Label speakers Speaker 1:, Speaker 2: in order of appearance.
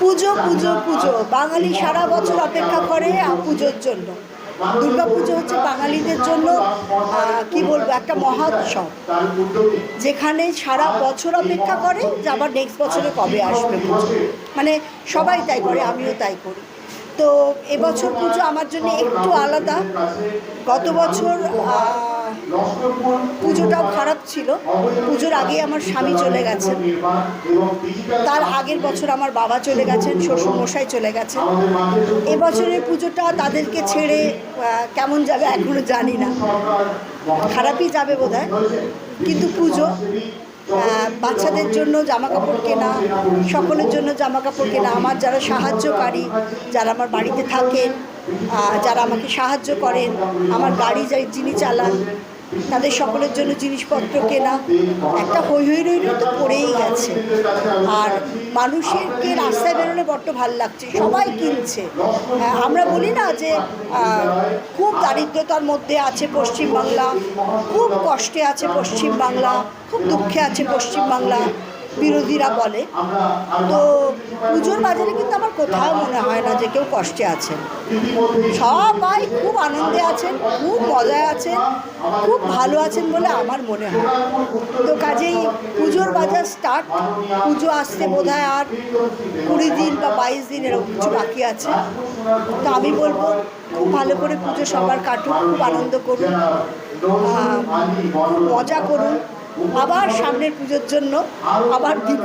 Speaker 1: পুজো পুজো পুজো। বাঙালি সারা বছর অপেক্ষা করে পুজোর জন্য। দুর্গা পুজো হচ্ছে বাঙালিদের জন্য কি বলব, একটা মহোৎসব। যেখানে সারা বছর অপেক্ষা করে যে আবার নেক্সট বছরে কবে আসবে মানে সবাই তাই করে, আমিও তাই করি। তো এবছর পুজো আমার জন্য একটু আলাদা। গত বছর পুজোটাও খারাপ ছিল। পুজোর আগে আমার স্বামী চলে গেছেন। তার আগের বছর আমার বাবা চলে গেছেন শ্বশুর মশাই চলে গেছেন। এবছরের পুজোটা তাদেরকে ছেড়ে কেমন যাবে এখনও জানি না। খারাপই যাবে বোধ কিন্তু পুজো বাচ্চাদের জন্য জামা কাপড় কেনা, সকলের জন্য জামা কাপড় কেনা, আমার যারা সাহায্যকারী, যারা আমার বাড়িতে থাকেন যারা আমাকে সাহায্য করেন, আমার গাড়ি যাই, যিনি চালান তাদের সকলের জন্য জিনিসপত্র কেনা, একটা হই হই রই রই তো পড়েই গেছে। আর মানুষেরকে রাস্তায় বেরোলে বড্ড ভালো লাগছে, সবাই কিনছে। আমরা বলি না যে খুব দারিদ্রতার মধ্যে আছে পশ্চিমবাংলা, খুব কষ্টে আছে পশ্চিমবাংলা, খুব দুঃখে আছে পশ্চিমবাংলা। বিরোধীরা বলে। তো পুজোর বাজারে কিন্তু আমার কোথাও মনে হয় না যে কেউ কষ্টে আছেন। সবাই খুব আনন্দে আছেন খুব মজায় আছেন খুব ভালো আছেন বলে আমার মনে হয়। তো কাজেই পুজোর বাজার স্টার্ট পুজো আসতে বোধ হয় আর কুড়ি দিন বা বাইশ দিন এরকম কিছু বাকি আছে। তো আমি বলব খুব ভালো করে পুজো সবার কাটুক খুব আনন্দ করুন খুব মজা করুন। আবার সামনের পুজোর জন্য আবার দিন।